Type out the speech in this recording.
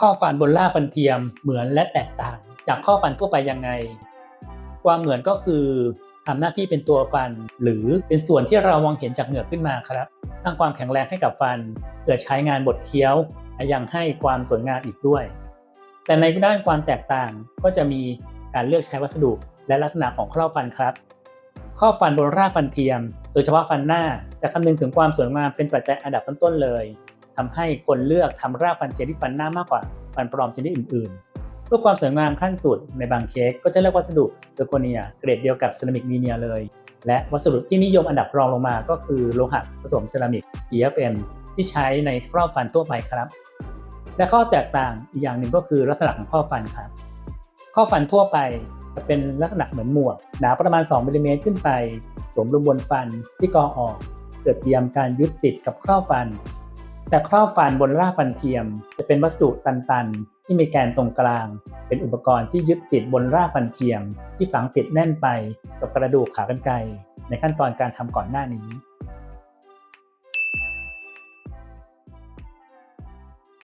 ข้อฟันบนราฟันเทียมเหมือนและแตกต่าง จากข้อฟันทั่วไปยังไง ความเหมือนก็คือทำหน้าที่เป็นตัวฟัน หรือเป็นส่วนที่เรามองเห็นจากเหงือกขึ้นมาครับสร้างความแข็งแรงให้กับฟันเพื่อใช้งานบดเคี้ยวและยังให้ความสวยงามอีกด้วย แต่ในด้านความแตกต่างก็จะมีการเลือกใช้วัสดุและลักษณะของครอบฟันครับครอฟันบนรากฟันเทียม โดยเฉพาะฟันหน้าจะคำนึงถึงความสวยงามเป็นปัจจัยอันดับต้นๆเลย ทำให้คนเลือกทำรากฟันเทียมที่ฟันหน้ามากกว่าฟันปลอมชนิดอื่นๆ เพื่อความสวยงามขั้นสุดในบางเคสก็จะเลือกวัสดุเซอร์โคเนียเกรดเดียวกับเซรามิกมีเนียเลย และวัสดุที่นิยมอันดับรองลงมาก็คือโลหะผสมเซรามิก EFM ที่ใช้ในครอบฟันทั่วไปครับ และข้อแตกต่างอีกอย่างหนึ่งก็คือลักษณะของข้อฟันครับ ข้อฟันทั่วไปจะเป็นลักษณะเหมือนหมวกหนาประมาณ 2มิลลิเมตรขึ้นไป สวมลงบนฟันที่กอออก เกิดเตรียมการยึดติดกับครอฟัน แต่ครอบฟันบนรากฟันเทียม จะเป็นวัสดุตันๆ ที่มีแกนตรงกลาง เป็นอุปกรณ์ที่ยึดติดบนรากฟันเทียม ที่ฝังติดแน่นไปกับกระดูกขากรรไกรในขั้นตอนการทำก่อนหน้านี้